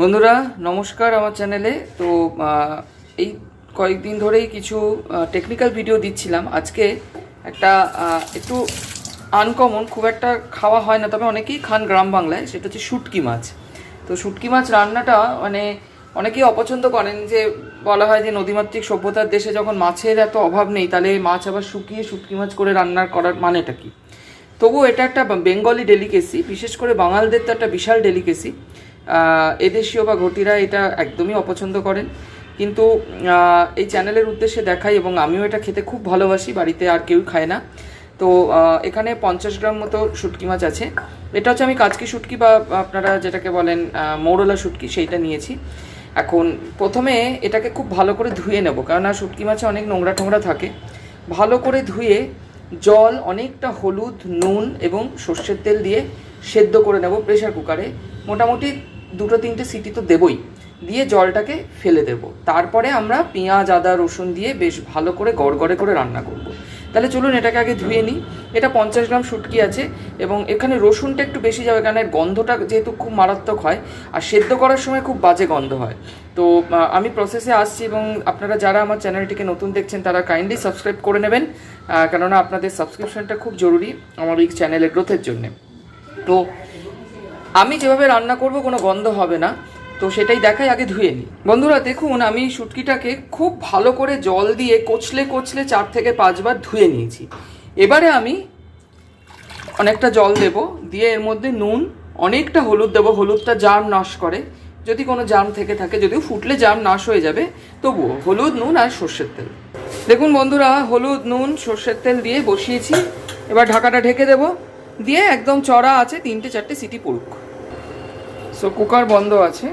বন্ধুরা, নমস্কার আমার চ্যানেলে। তো এই কয়েকদিন ধরেই কিছু টেকনিক্যাল ভিডিও দিচ্ছিলাম। আজকে একটা একটু আনকমন খুব একটা খাওয়া হয় না, তবে অনেকেই খান গ্রাম বাংলায়। সেটা হচ্ছে শুটকি মাছ। তো শুটকি মাছ রান্নাটা মানে অনেকেই অপছন্দ করেন যে, বলা হয় যে নদীমাতৃক সভ্যতার দেশে যখন মাছের এত অভাব নেই, তাহলে মাছ আবার শুকিয়ে শুটকি মাছ করে রান্নার করার মানেটা কি? তবুও এটা একটা বেঙ্গলি ডেলিকেসি বিশেষ করে বাঙালদের তো একটা বিশাল ডেলিকেসি এদেশীয় বা ঘটিরা এটা একদমই অপছন্দ করেন। কিন্তু এই চ্যানেলের উদ্দেশ্যে দেখাই এবং আমিও এটা খেতে খুব ভালোবাসি, বাড়িতে আর কেউ খায় না। তো এখানে পঞ্চাশ গ্রাম মতো শুটকি মাছ আছে। এটা হচ্ছে আমি কাজকি শুটকি বা আপনারা যেটাকে বলেন মৌরলা শুটকি, সেইটা নিয়েছি। এখন প্রথমে এটাকে খুব ভালো করে ধুয়ে নেব আর শুটকি মাছে অনেক নোংরা টোংরা থাকে। ভালো করে ধুয়ে জল, অনেকটা হলুদ, নুন এবং সর্ষের তেল দিয়ে সেদ্ধ করে নেব প্রেশার কুকারে। মোটামুটি দুটো তিনটে সিটি তো দেবই। দিয়ে জলটাকে ফেলে দেব। তারপরে আমরা পেঁয়াজ, আদা, রসুন দিয়ে বেশ ভালো করে গড়গড়ে করে রান্না করব। তাহলে চলুন এটাকে আগে ধুয়ে নিই। এটা পঞ্চাশ গ্রাম শুটকি আছে এবং এখানে রসুনটা একটু বেশি যাবে কারণ এর গন্ধটা যেহেতু খুব মারাত্মক হয় আর সেদ্ধ করার সময় খুব বাজে গন্ধ হয়। তো আমি প্রসেসে আসছি এবং আপনারা যারা আমার চ্যানেলটিকে নতুন দেখছেন তারা কাইন্ডলি সাবস্ক্রাইব করে নেবেন কেননা আপনাদের সাবস্ক্রিপশনটা খুব জরুরি আমার এই চ্যানেলের গ্রোথের জন্যে। তো আমি যেভাবে রান্না করব কোনো গন্ধ হবে না, তো সেটাই দেখাই, আগে ধুয়ে নিই। বন্ধুরা, দেখুন, আমি শুটকিটাকে খুব ভালো করে জল দিয়ে কচলে কচলে চার থেকে পাঁচবার ধুয়ে নিয়েছি। এবারে আমি অনেকটা জল দেব, দিয়ে এর মধ্যে নুন, অনেকটা হলুদ দেবো, হলুদটা জার্ম নাশ করে। যদি কোনো জার্ম থেকে থাকে, যদিও ফুটলে জার্ম নাশ হয়ে যাবে, তবুও হলুদ, নুন আর সর্ষের তেল। দেখুন বন্ধুরা, হলুদ, নুন, সর্ষের তেল দিয়ে বসিয়েছি। এবার ঢাকাটা ঢেকে দেব। দিয়ে একদম চড়া আছে, তিনটে, চারটে সিটি পড়ুক। সো কুকার বন্ধ আছে।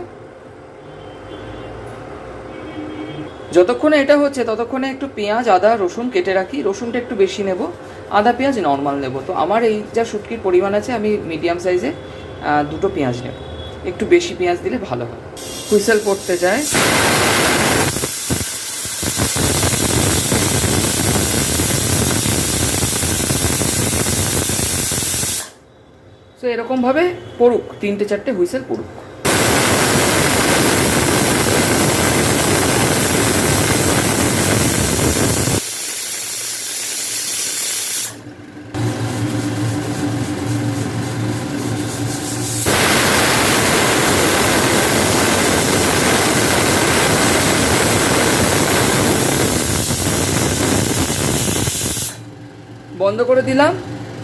যতক্ষণে এটা হচ্ছে, ততক্ষণে একটু পেঁয়াজ, আদা, রসুন কেটে রাখি। রসুনটা একটু বেশি নেব, আদা পেঁয়াজ নর্মাল নেব। তো আমার এই যা শুটকির পরিমাণ আছে, আমি মিডিয়াম সাইজে দুটো পেঁয়াজ নেব। একটু বেশি পেঁয়াজ দিলে ভালো হয়। হুইসেল পড়তে যায়। তো এরকমভাবে পড়ুক তিনটে চারটে হুইসেল পড়ুক। বন্ধ করে দিলাম।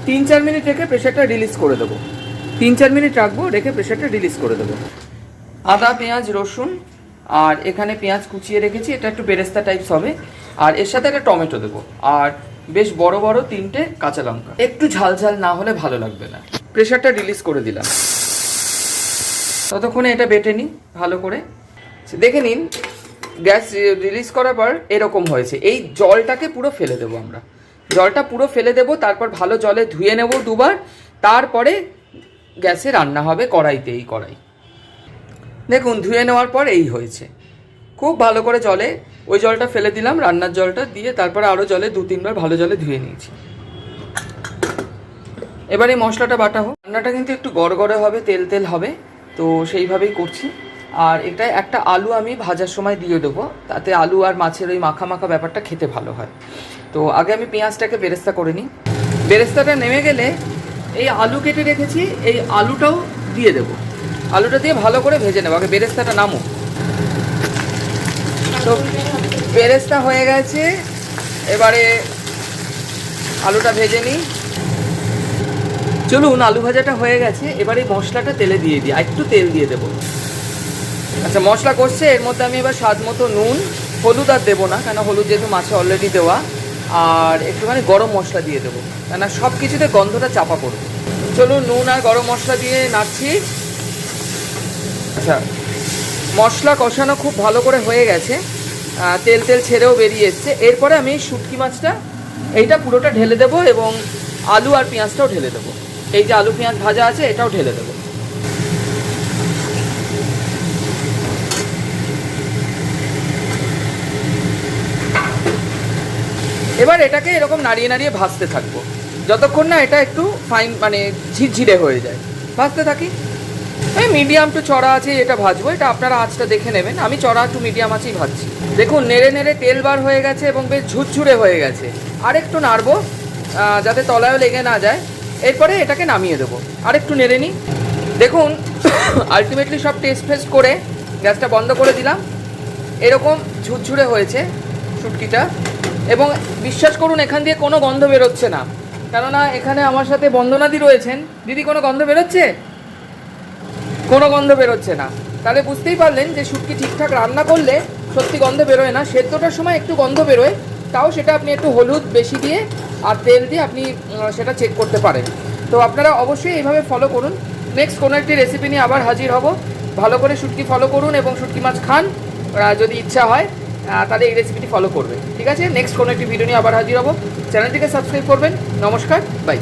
তিন চার মিনিট রেখে প্রেশারটা রিলিজ করে দেবো। তিন চার মিনিট রাখব, রেখে প্রেশারটা রিলিজ করে দেবো। আদা, পেঁয়াজ, রসুন, আর এখানে পেঁয়াজ কুচিয়ে রেখেছি, এটা একটু বেরেস্তা টাইপস হবে। আর এর সাথে একটা টমেটো দেবো। আর বেশ বড় বড় তিনটে কাঁচা লঙ্কা। একটু ঝাল ঝাল না হলে ভালো লাগবে না। প্রেশারটা রিলিজ করে দিলাম। ততক্ষণে এটা বেটে নিই ভালো করে। দেখে নিন, গ্যাস রিলিজ করার পর এরকম হয়েছে। এই জলটাকে পুরো ফেলে দেবো আমরা। জলটা পুরো ফেলে দেবো, তারপর ভালো জলে ধুয়ে নেব দুবার, তারপরে গ্যাসে রান্না হবে কড়াইতে এই কড়াই। দেখুন, ধুয়ে নেওয়ার পর এই হয়েছে। খুব ভালো করে জলে ওই জলটা ফেলে দিলাম, রান্নার জলটা দিয়ে তারপরে আরও জলে দু তিনবার ভালো জলে ধুয়ে নিয়েছি। এবার এই মশলাটা বাটা হোক। রান্নাটা কিন্তু একটু গড়গড়ে হবে, তেল তেল হবে, তো সেইভাবেই করছি। আর এটা একটা আলু আমি ভাজার সময় দিয়ে দেবো, তাতে আলু আর মাছের ওই মাখা মাখা ব্যাপারটা খেতে ভালো হয়। তো আগে আমি পেঁয়াজটাকে বেরেস্তা করে নিই। বেরেস্তাটা নেমে গেলে এই আলু কেটে রেখেছি, এই আলুটাও দিয়ে দেবো। আলুটা দিয়ে ভালো করে ভেজে নেব। আগে বেরেস্তাটা নামো তো বেরেস্তা হয়ে গেছে। এবারে আলুটা ভেজে নিই। চলুন, আলু ভাজাটা হয়ে গেছে। এবার এই মশলাটা তেলে দিয়ে দিই। আর একটু তেল দিয়ে দেবো। আচ্ছা মশলা করছে এর মধ্যে আমি এবার স্বাদ মতো নুন, হলুদ আর দেবো না, কেন হলুদ যেহেতু মাছে অলরেডি দেওয়া। আর একটুখানি গরম মশলা দিয়ে দেবো। কেন সব কিছুতে গন্ধটা চাপা পড়বে। চলুন নুন আর গরম মশলা দিয়ে নাড়ছি। আচ্ছা মশলা কষানো খুব ভালো করে হয়ে গেছে। তেল তেল ছেড়েও বেরিয়ে এসছে। এরপরে আমি শুটকি মাছটা, এইটা পুরোটা ঢেলে দেবো এবং আলু আর পেঁয়াজটাও ঢেলে দেবো। এই যে আলু পেঁয়াজ ভাজা আছে, এটাও ঢেলে দেবো। এবার এটাকে এরকম নাড়িয়ে নাড়িয়ে ভাজতে থাকব। যতক্ষণ না এটা একটু ফাইন মানে ঝিরঝিরে হয়ে যায়। ভাজতে থাকি। এই মিডিয়াম টু চড়া আছে, এটা ভাজবো। এটা আপনারা আঁচটা দেখে নেবেন। আমি চড়া টু মিডিয়াম আছেই ভাজছি। দেখুন, নেড়ে নেড়ে তেল বার হয়ে গেছে এবং বেশ ঝুরঝুরে হয়ে গেছে। আর একটু নাড়বো যাতে তলায়ও লেগে না যায়। এরপরে এটাকে নামিয়ে দেবো। আর একটু নেড়ে নিই। দেখুন আলটিমেটলি সব টেস্ট ফেস্ট করে গ্যাসটা বন্ধ করে দিলাম। এরকম ঝুরঝুরে হয়েছে শুটকিটা। এবং বিশ্বাস করুন, এখান দিয়ে কোনো গন্ধ বেরোচ্ছে না। কেননা এখানে আমার সাথে বন্দনাদি রয়েছেন। দিদি, কোনো গন্ধ বেরোচ্ছে? কোনো গন্ধ বেরোচ্ছে না। তাহলে বুঝতেই পারলেন যে শুটকি ঠিকঠাক রান্না করলে সত্যি গন্ধ বেরোয় না। সেদ্ধটার সময় একটু গন্ধ বেরোয়, তাও সেটা আপনি একটু হলুদ বেশি দিয়ে আর তেল দিয়ে আপনি সেটা চেক করতে পারেন। তো আপনারা অবশ্যই এইভাবে ফলো করুন। নেক্সট কোনো একটি রেসিপি নিয়ে আবার হাজির হব। ভালো করে শুটকি ফলো করুন এবং শুটকি মাছ খান। যদি ইচ্ছা হয় তাহলে এই রেসিপিটি ফলো করবে। ঠিক আছে? নেক্সট কোনো একটি ভিডিও নিয়ে আবার হাজির হব। চ্যানেলটিকে সাবস্ক্রাইব করবেন। নমস্কার। বাই